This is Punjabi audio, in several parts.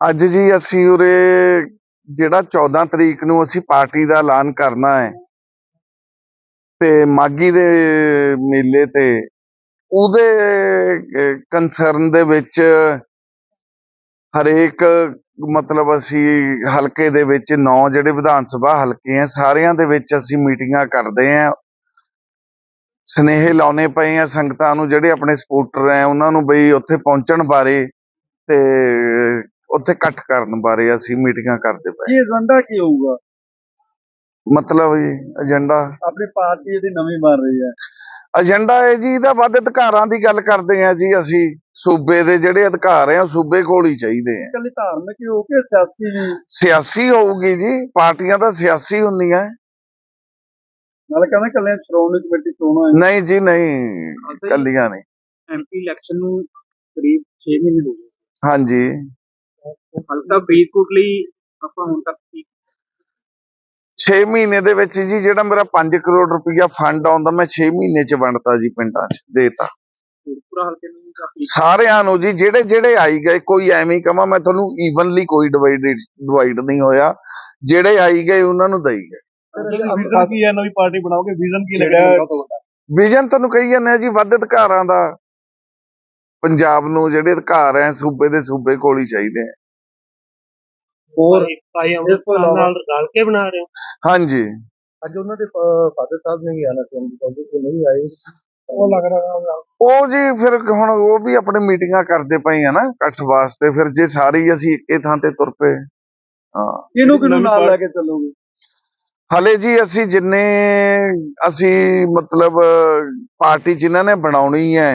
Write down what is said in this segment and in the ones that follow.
ਅੱਜ ਜੀ ਅਸੀਂ ਉਰੇ ਜਿਹੜਾ 14 ਤਰੀਕ ਨੂੰ ਅਸੀਂ ਪਾਰਟੀ ਦਾ ਐਲਾਨ ਕਰਨਾ ਹੈ ਤੇ ਮਾਗੀ ਦੇ ਮੇਲੇ ਤੇ, ਉਹਦੇ ਕੰਸਰਨ ਦੇ ਵਿੱਚ ਹਰੇਕ ਮਤਲਬ ਅਸੀਂ ਹਲਕੇ ਦੇ ਵਿੱਚ ਨੌ ਜਿਹੜੇ ਵਿਧਾਨ ਸਭਾ ਹਲਕੇ ਆ ਸਾਰਿਆਂ ਦੇ ਵਿੱਚ ਅਸੀਂ ਮੀਟਿੰਗਾਂ ਕਰਦੇ ਆ ਸਨੇਹ ਲਾਉਣੇ ਪਏ ਆ ਸੰਗਤਾਂ ਨੂੰ ਜਿਹੜੇ ਆਪਣੇ ਸਪੋਰਟਰ ਆ ਉਹਨਾਂ ਨੂੰ ਬਈ ਉੱਥੇ ਪਹੁੰਚਣ ਬਾਰੇ ਤੇ ਉੱਥੇ ਇਕੱਠ ਕਰਨ ਬਾਰੇ ਅਸੀਂ ਮੀਟਿੰਗਾਂ ਕਰਦੇ ਪਏ। ਇਹ ਏਜੰਡਾ ਕੀ ਹੋਊਗਾ? ਮਤਲਬ ਜੀ ਏਜੰਡਾ। ਆਪਣੀ ਪਾਰਟੀ ਇਹਦੀ ਨਵੀਂ ਬਣ ਰਹੀ ਹੈ। ਏਜੰਡਾ ਹੈ ਜੀ ਇਹਦਾ ਵੱਧ ਅਧਿਕਾਰਾਂ ਦੀ ਗੱਲ ਕਰਦੇ ਆ ਜੀ ਅਸੀਂ। ਸੂਬੇ ਦੇ ਜਿਹੜੇ ਅਧਿਕਾਰ ਆ ਸੂਬੇ ਕੋਲ ਹੀ ਚਾਹੀਦੇ ਆ। ਇਕੱਲੀ ਧਾਰਮਿਕ ਹੀ ਹੋ ਕੇ ਸਿਆਸੀ ਵੀ? ਸਿਆਸੀ ਹੋਊਗੀ ਜੀ ਪਾਰਟੀਆਂ ਤਾਂ ਸਿਆਸੀ ਹੁੰਦੀਆਂ। ਨਾਲ ਕਹਿੰਦੇ ਕੱਲੇ ਸ਼੍ਰੋਮਣੀ ਕਮੇਟੀ ਚੋਣਾਂ ਨਹੀਂ ਜੀ ਨਹੀਂ ਕੱਲੀਆਂ ਨਹੀਂ। ਐਮਪੀ ਇਲੈਕਸ਼ਨ ਨੂੰ ਕਰੀਬ 6 ਮਹੀਨੇ ਹੋ ਗਏ। ਹਾਂਜੀ। ਹਲਕਾ ਫਰੀਦਕੋਟ ਲਈ ਆਪਾਂ ਹੁਣ ਤੱਕ ਕੀ 6 ਮਹੀਨੇ ਦੇ ਵਿੱਚ ਜੀ ਜਿਹੜਾ ਮੇਰਾ 5 ਕਰੋੜ ਰੁਪਇਆ ਫੰਡ ਆਉਂਦਾ ਮੈਂ 6 ਮਹੀਨੇ ਚ ਵੰਡਤਾ ਜੀ ਪਿੰਡਾਂ ਚ ਦੇਤਾ। ਸਾਰਿਆਂ ਨੂੰ ਜੀ ਜਿਹੜੇ ਜਿਹੜੇ ਆਈ ਗਏ ਕੋਈ ਐਵੇਂ ਹੀ ਕਮਾ ਮੈਂ ਤੁਹਾਨੂੰ ਈਵਨਲੀ ਕੋਈ ਡਿਵਾਈਡ ਡਿਵਾਈਡ ਨਹੀਂ ਹੋਇਆ। ਜਿਹੜੇ ਆਈ ਗਏ ਉਹਨਾਂ ਨੂੰ ਦਈ ਗਏ। ਵਿਜ਼ਨ ਕੀ ਹੈ? ਨਵੀਂ ਪਾਰਟੀ ਬਣਾਓਗੇ? ਵਿਜ਼ਨ ਕੀ ਲੱਗਿਆ? ਵਿਜ਼ਨ ਤੁਹਾਨੂੰ ਕਹੀ ਜਾਂਦੇ ਆ ਜੀ ਵੱਧ ਅਧਿਕਾਰਾਂ ਦਾ। ਪੰਜਾਬ ਨੂੰ ਜਿਹੜੇ ਅਧਿਕਾਰ ਐ ਸੂਬੇ ਦੇ ਸੂਬੇ ਕੋਲ ਹੀ ਚਾਹੀਦੇ ਆ ਹੋਰ ਭਾਈ ਇਸ ਤੋਂ ਅੰਮ੍ਰਿਤਪਾਲ ਨਾਲ ਰਲ ਕੇ ਬਣਾ ਰਹੇ ਹੋ? ਹਾਂਜੀ। ਅੱਜ ਉਹਨਾਂ ਦੇ ਫਾਦਰ ਸਾਹਿਬ ਨੇ ਵੀ ਆਣਾ ਸੀ ਅੰਮ੍ਰਿਤਸਰ ਤੋਂ ਨਹੀਂ ਆਏ। ਉਹ ਲੱਗ ਰਿਹਾ ਉਹ ਜੀ ਫਿਰ ਹੁਣ ਉਹ ਵੀ ਆਪਣੇ ਮੀਟਿੰਗਾਂ ਕਰਦੇ ਪਏ ਆ ਨਾ ਇਕੱਠ ਵਾਸਤੇ। ਫਿਰ ਜੇ ਸਾਰੇ ਹੀ ਅਸੀਂ ਇੱਕੇ ਥਾਂ ਤੇ ਤੁਰ ਪਏ ਹਾਂ। ਕਿਹਨੂੰ ਕਿਹਨੂੰ ਨਾਲ ਲੈ ਕੇ ਚੱਲੋਗੇ? ਹਲੇ ਜੀ ਅਸੀਂ ਜਿੰਨੇ ਅਸੀਂ ਮਤਲਬ ਪਾਰਟੀ ਜਿਨ੍ਹਾਂ ਨੇ ਬਣਾਉਣੀ ਹੈ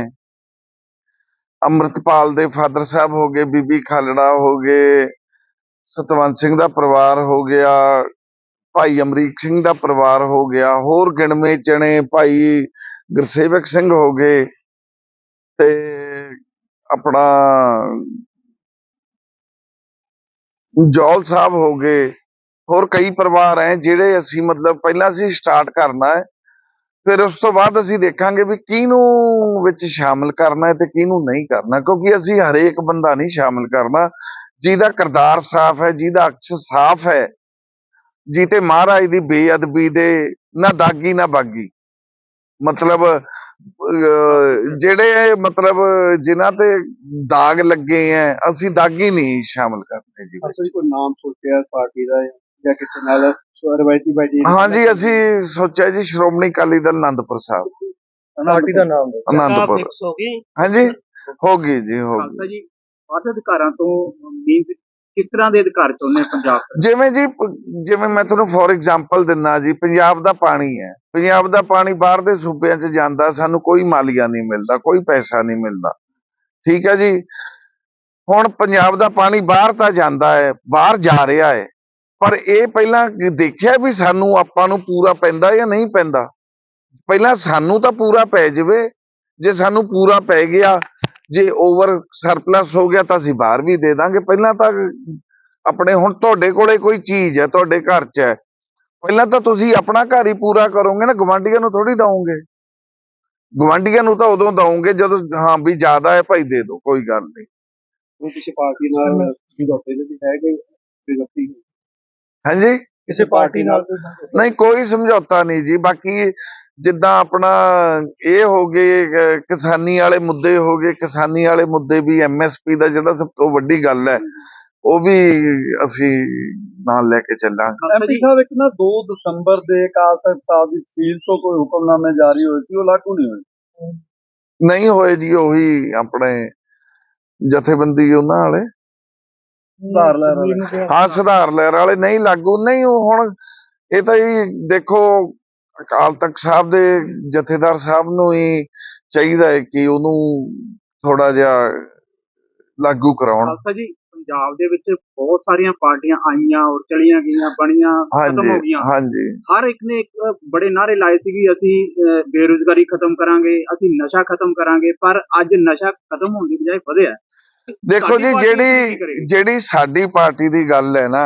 ਅੰਮ੍ਰਿਤਪਾਲ ਦੇ ਫਾਦਰ ਸਾਹਿਬ ਹੋ ਗਏ ਬੀਬੀ ਖਾਲੜਾ ਹੋ ਗਏ ਸਤਵੰਤ ਸਿੰਘ ਦਾ ਪਰਿਵਾਰ ਹੋ ਗਿਆ, ਭਾਈ ਅਮਰੀਕ ਸਿੰਘ ਦਾ ਪਰਿਵਾਰ ਹੋ ਗਿਆ, ਹੋਰ ਗਿਣਵੇਂ ਚਣੇ ਭਾਈ ਗੁਰਸੇਵਕ ਸਿੰਘ ਹੋ ਗਏ ਤੇ ਆਪਣਾ ਜੌਲ ਸਾਹਿਬ ਹੋ ਗਏ, ਹੋਰ ਕਈ ਪਰਿਵਾਰ ਹੈ ਜਿਹੜੇ ਅਸੀਂ ਮਤਲਬ ਪਹਿਲਾਂ ਅਸੀਂ ਸਟਾਰਟ ਕਰਨਾ ਹੈ ਫਿਰ ਉਸ ਤੋਂ ਬਾਅਦ ਅਸੀਂ ਦੇਖਾਂਗੇ ਵੀ ਕਿਹਨੂੰ ਵਿੱਚ ਸ਼ਾਮਲ ਕਰਨਾ ਹੈ ਤੇ ਕਿਹਨੂੰ ਨਹੀਂ ਕਰਨਾ, ਕਿਉਂਕਿ ਅਸੀਂ ਹਰੇਕ ਬੰਦਾ ਨਹੀਂ ਸ਼ਾਮਲ ਕਰਨਾ। ਜਿਹਦਾ ਕਿਰਦਾਰ ਸਾਫ਼ ਹੈ ਜਿਹਦਾ ਅਕਸ ਸਾਫ਼ ਹੈ ਜੀਤੇ ਮਹਾਰਾਜ ਦੀ ਬੇਅਦਬੀ ਦੇ ਨਾ ਦਾਗੀ ਨਾ ਬਾਗੀ। ਮਤਲਬ ਜਿਹੜੇ ਮਤਲਬ ਜਿਨ੍ਹਾਂ ਤੇ ਦਾਗ ਲੱਗੇ ਆ ਅਸੀਂ ਦਾਗੀ ਨਹੀਂ ਸ਼ਾਮਲ ਕਰਦੇ ਜੀ ਅਸੀਂ ਕੋਈ ਨਾਮ ਸੋਚਿਆ ਪਾਰਟੀ ਦਾ ਜਾਂ ਕਿਸੇ ਨਾਲ ਰਵਾਇਤੀ ਬਾਜੀ? ਹਾਂਜੀ ਅਸੀਂ ਸੋਚਿਆ ਜੀ ਸ਼੍ਰੋਮਣੀ ਅਕਾਲੀ ਦਲ ਆਨੰਦਪੁਰ ਸਾਹਿਬ। ਪਾਰਟੀ ਦਾ ਨਾਮ ਦੇ ਆਨੰਦਪੁਰ ਫਿਕਸ ਹੋ ਗਈ। ਹਾਂਜੀ ਹੋ ਗਈ ਜੀ ਹੋ ਗਈ। ਜੀ ਵੱਧ ਅਧਿਕਾਰਾਂ ਤੋਂ ਮੀਨਸ ਕਿਸ ਤਰ੍ਹਾਂ ਦੇ ਅਧਿਕਾਰ ਚਾਹੁੰਦੇ ਪੰਜਾਬ ਜਿਵੇਂ ਜੀ, ਜਿਵੇਂ ਮੈਂ ਤੁਹਾਨੂੰ ਫੋਰ ਐਗਜ਼ਾਮਪਲ ਦਿੰਨਾ ਜੀ, ਪੰਜਾਬ ਦਾ ਪਾਣੀ ਹੈ। ਪੰਜਾਬ ਦਾ ਪਾਣੀ ਬਾਹਰ ਦੇ ਸੂਬਿਆਂ 'ਚ ਜਾਂਦਾ, ਸਾਨੂੰ ਕੋਈ ਮਾਲੀਆ ਨਹੀਂ ਮਿਲਦਾ, ਕੋਈ ਪੈਸਾ ਨਹੀਂ ਮਿਲਦਾ। ਠੀਕ ਹੈ ਜੀ? ਹੁਣ ਪੰਜਾਬ ਦਾ ਪਾਣੀ ਬਾਹਰ ਤਾਂ ਜਾਂਦਾ ਹੈ, ਬਾਹਰ ਜਾ ਰਿਹਾ ਹੈ। ਪਰ ਇਹ ਪਹਿਲਾਂ ਦੇਖਿਆ ਵੀ ਸਾਨੂੰ ਆਪਾਂ ਨੂੰ ਪੂਰਾ ਪੈਂਦਾ ਜਾਂ ਨਹੀਂ ਪੈਂਦਾ? ਪਹਿਲਾਂ ਸਾਨੂੰ ਤਾਂ ਪੂਰਾ ਪੈ ਜਾਵੇ। ਜੇ ਸਾਨੂੰ ਪੂਰਾ ਪੈ ਗਿਆ ਜੇ ਓਵਰ ਸਰਪਲਸ ਹੋ ਗਿਆ ਤਾਂ ਅਸੀਂ ਬਾਹਰ ਵੀ ਦੇ ਦਾਂਗੇ। ਪਹਿਲਾਂ ਤਾਂ ਆਪਣੇ ਹੁਣ ਤੁਹਾਡੇ ਕੋਲੇ ਕੋਈ ਚੀਜ਼ ਹੈ ਤੁਹਾਡੇ ਘਰ 'ਚ ਹੈ। ਪਹਿਲਾਂ ਤਾਂ ਤੁਸੀਂ ਆਪਣਾ ਘਰ ਹੀ ਪੂਰਾ ਕਰੋਗੇ ਨਾ ਗਵਾਂਢੀਆਂ ਨੂੰ ਥੋੜੀ ਦਵੋਗੇ। ਗਵਾਂਢੀਆਂ ਨੂੰ ਤਾਂ ਉਦੋਂ ਦਵੋਗੇ ਜਦੋਂ ਹਾਂ ਵੀ ਜ਼ਿਆਦਾ ਹੈ ਭਾਈ ਦੇ ਦਿਓ ਕੋਈ ਗੱਲ ਨਹੀਂ। ਉਹ ਕਿਸੇ ਪਾਰਟੀ ਨਾਲ ਸਮਝੌਤੇ ਦੇ ਵੀ ਹਾਂਜੀ? ਕਿਸੇ ਪਾਰਟੀ ਨਾਲ ਨਹੀਂ ਕੋਈ ਸਮਝੌਤਾ ਨਹੀਂ ਜੀ। ਬਾਕੀ ਜਿੱਦਾਂ ਆਪਣਾ ਇਹ ਹੋ ਗਏ ਕਿਸਾਨੀ ਵਾਲੇ ਮੁੱਦੇ ਹੋ ਗਏ ਕਿਸਾਨੀ ਵਾਲੇ ਮੁੱਦੇ ਵੀ ਐਮਐਸਪੀ ਦਾ ਜਿਹੜਾ ਸਭ ਤੋਂ ਵੱਡੀ ਗੱਲ ਹੈ ਉਹ ਵੀ ਅਸੀਂ ਨਾਲ ਲੈ ਕੇ ਚੱਲਾਂਗੇ। ਐਮਪੀ ਸਾਹਿਬ ਇੱਕ ਨਾ 2 ਦਸੰਬਰ ਦੇ ਅਕਾਲ ਤਖਤ ਸਾਹਿਬ ਦੀ ਤਹਿਸੀਲ ਤੋਂ ਕੋਈ ਹੁਕਮਨਾਮੇ ਜਾਰੀ ਹੋਏ ਸੀ ਉਹ ਲਾਗੂ ਨਹੀਂ ਹੋਏ? ਨਹੀਂ ਹੋਏ ਜੀ ਉਹੀ ਆਪਣੇ ਜਥੇਬੰਦੀ ਉਹਨਾਂ ਵਾਲੇ। ਸੁਧਾਰ ਲਹਿਰ ਵਾਲੇ। ਹਾਂ ਸੁਧਾਰ ਲਹਿਰ ਵਾਲੇ ਨਹੀਂ ਲਾਗੂ। ਨਹੀਂ ਉਹ ਹੁਣ ਇਹ ਤਾਂ ਜੀ ਦੇਖੋ ਅਕਾਲ ਤਖਤ ਸਾਹਿਬ ਦੇ ਜਥੇਦਾਰ ਸਾਹਿਬ ਨੂੰ ਹੀ ਚਾਹੀਦਾ ਹੈ ਕਿ ਉਹਨੂੰ ਥੋੜਾ ਜਿਹਾ ਲਾਗੂ ਕਰਾਉਣ। ਖਾਲਸਾ ਜੀ ਪੰਜਾਬ ਦੇ ਵਿੱਚ ਬਹੁਤ ਸਾਰੀਆਂ ਪਾਰਟੀਆਂ ਆਈਆਂ ਔਰ ਚਲੀਆਂ ਗਈਆਂ ਬਣੀਆਂ ਖਤਮ ਹੋ ਹਾਂਜੀ ਗਈਆਂ। ਹਾਂਜੀ। ਹਰ ਇੱਕ ਨੇ ਇੱਕ ਬੜੇ ਨਾਰੇ ਲਾਏ ਸੀ ਕਿ ਅਸੀਂ ਅਹ, ਬੇਰੁਜ਼ਗਾਰੀ ਖਤਮ ਕਰਾਂਗੇ ਅਸੀਂ ਨਸ਼ਾ ਖਤਮ ਕਰਾਂਗੇ ਪਰ ਅੱਜ ਨਸ਼ਾ ਖਤਮ ਹੋਣ ਦੀ ਬਜਾਏ ਵਧਿਆ ਦੇਖੋ ਸਾਡੀ ਜੀ ਪਾਰਟੀ ਕੀ ਜਿਹੜੀ ਕਰੇਗੀ? ਜਿਹੜੀ ਸਾਡੀ ਪਾਰਟੀ ਦੀ ਗੱਲ ਹੈ ਨਾ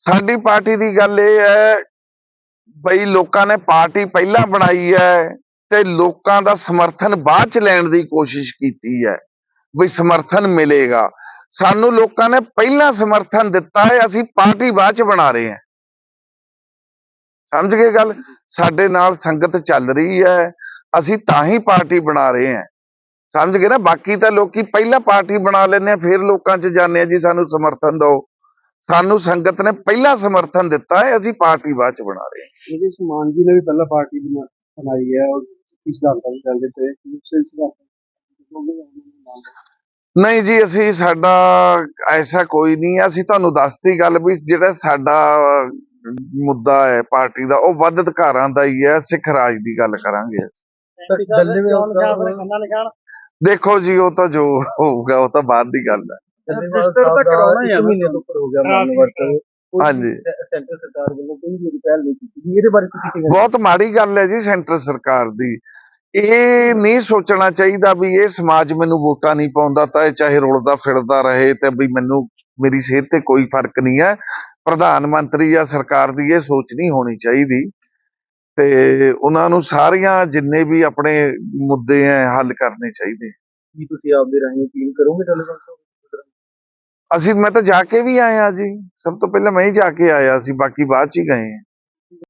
ਸਾਡੀ ਪਾਰਟੀ ਦੀ ਗੱਲ ਇਹ ਹੈ ਬਈ ਲੋਕਾਂ ਨੇ ਪਾਰਟੀ ਪਹਿਲਾਂ ਬਣਾਈ ਹੈ ਤੇ ਲੋਕਾਂ ਦਾ ਸਮਰਥਨ ਬਾਅਦ ਚ ਲੈਣ ਦੀ ਕੋਸ਼ਿਸ਼ ਕੀਤੀ ਹੈ ਬਈ ਸਮਰਥਨ ਮਿਲੇਗਾ। ਸਾਨੂੰ ਲੋਕਾਂ ਨੇ ਪਹਿਲਾਂ ਸਮਰਥਨ ਦਿੱਤਾ ਹੈ, ਅਸੀਂ ਪਾਰਟੀ ਬਾਅਦ ਚ ਬਣਾ ਰਹੇ ਹਾਂ। ਸਮਝ ਗਏ ਗੱਲ? ਸਾਡੇ ਨਾਲ ਸੰਗਤ ਚੱਲ ਰਹੀ ਹੈ, ਅਸੀਂ ਤਾਂ ਹੀ ਪਾਰਟੀ ਬਣਾ ਰਹੇ ਹਾਂ। ਸਮਝ ਗਏ ਨਾ? ਬਾਕੀ ਤਾਂ ਲੋਕੀ ਪਹਿਲਾਂ ਪਾਰਟੀ ਬਣਾ ਲੈਂਦੇ ਆ, ਫਿਰ ਲੋਕਾਂ 'ਚ ਜਾਂਦੇ ਆ, ਜੀ ਸਾਨੂੰ ਸਮਰਥਨ ਦਿਓ। ਸਾਨੂੰ ਸੰਗਤ ਨੇ ਪਹਿਲਾਂ ਸਮਰਥਨ ਦਿੱਤਾ ਹੈ ਅਸੀਂ ਪਾਰਟੀ ਬਾਅਦ ਚ ਬਣਾ ਰਹੇ ਹਾਂ। ਇਹਦੇ ਸਮਾਨ ਜੀ ਨੇ ਵੀ ਪਹਿਲਾਂ ਪਾਰਟੀ ਬਣਾ- ਬਣਾਈ ਹੈ ਔਰ ਇਸ ਦਾ ਕੰਮ ਚੱਲਦੇ ਪਏ ਨਹੀਂ ਜੀ ਅਸੀਂ ਸਾਡਾ ਐਸਾ ਕੋਈ ਨਹੀਂ। ਅਸੀਂ ਤੁਹਾਨੂੰ ਦੱਸਤੀ ਗੱਲ ਵੀ ਜਿਹੜਾ ਸਾਡਾ ਮੁੱਦਾ ਹੈ ਪਾਰਟੀ ਦਾ ਉਹ ਵੱਧ ਅਧਿਕਾਰਾਂ ਦਾ ਹੀ ਹੈ। ਸਿੱਖ ਰਾਜ ਦੀ ਗੱਲ ਕਰਾਂਗੇ ਦੇਖੋ ਜੀ ਉਹ ਤਾਂ ਜੋ ਹੋਊਗਾ ਉਹ ਤਾਂ ਬਾਅਦ ਦੀ ਗੱਲ ਹੈ। ਰਜਿਸਟਰ ਤਾਂ ਕਰਾਉਣਾ ਹੀ ਹੈ ਮਹੀਨੇ ਤੋਂ ਉੱਪਰ ਹੋ ਗਿਆ ਮੰਨ ਵਰਤ ਹਾਂਜੀ। ਸੈਂਟਰ ਸਰਕਾਰ ਵੱਲੋਂ ਕੋਈ ਵੀ ਪਹਿਲ ਨਹੀਂ ਕੀਤੀ ਇਹਦੇ ਬਾਰੇ ਤੁਸੀਂ ਕੀ ਬਹੁਤ ਮਾੜੀ ਗੱਲ ਹੈ ਜੀ ਸੈਂਟਰ ਸਰਕਾਰ ਦੀ। ਇਹ ਨਹੀਂ ਸੋਚਣਾ ਚਾਹੀਦਾ ਵੀ ਇਹ ਸਮਾਜ ਮੈਨੂੰ ਵੋਟਾਂ ਨਹੀਂ ਪਾਉਂਦਾ ਤਾਂ ਇਹ ਚਾਹੇ ਰੁਲਦਾ ਫਿਰਦਾ ਰਹੇ ਤੇ ਵੀ ਮੈਨੂੰ ਮੇਰੀ ਸਿਹਤ ਤੇ ਕੋਈ ਫ਼ਰਕ ਨਹੀਂ ਹੈ। ਪ੍ਰਧਾਨ ਮੰਤਰੀ ਜਾਂ ਸਰਕਾਰ ਦੀ ਇਹ ਸੋਚ ਨਹੀਂ ਹੋਣੀ ਚਾਹੀਦੀ। ਤੇ ਉਹਨਾਂ ਨੂੰ ਸਾਰੀਆਂ ਜਿੰਨੇ ਵੀ ਆਪਣੇ ਮੁੱਦੇ ਹੈ ਹੱਲ ਕਰਨੇ ਚਾਹੀਦੇ। ਕੀ ਤੁਸੀਂ ਆਪਦੇ ਰਾਹੀਂ ਅਪੀਲ ਕਰੋਗੇ ਟੈਲੀਫੋਨ ਤੋਂ ਅਸੀਂ ਮੈਂ ਤਾਂ ਜਾ ਕੇ ਵੀ ਆਇਆ ਜੀ ਸਭ ਤੋਂ ਪਹਿਲਾਂ ਮੈਂ ਹੀ ਜਾ ਕੇ ਆਇਆ ਸੀ, ਬਾਕੀ ਬਾਅਦ ਚ ਹੀ ਗਏ ਹਾਂ।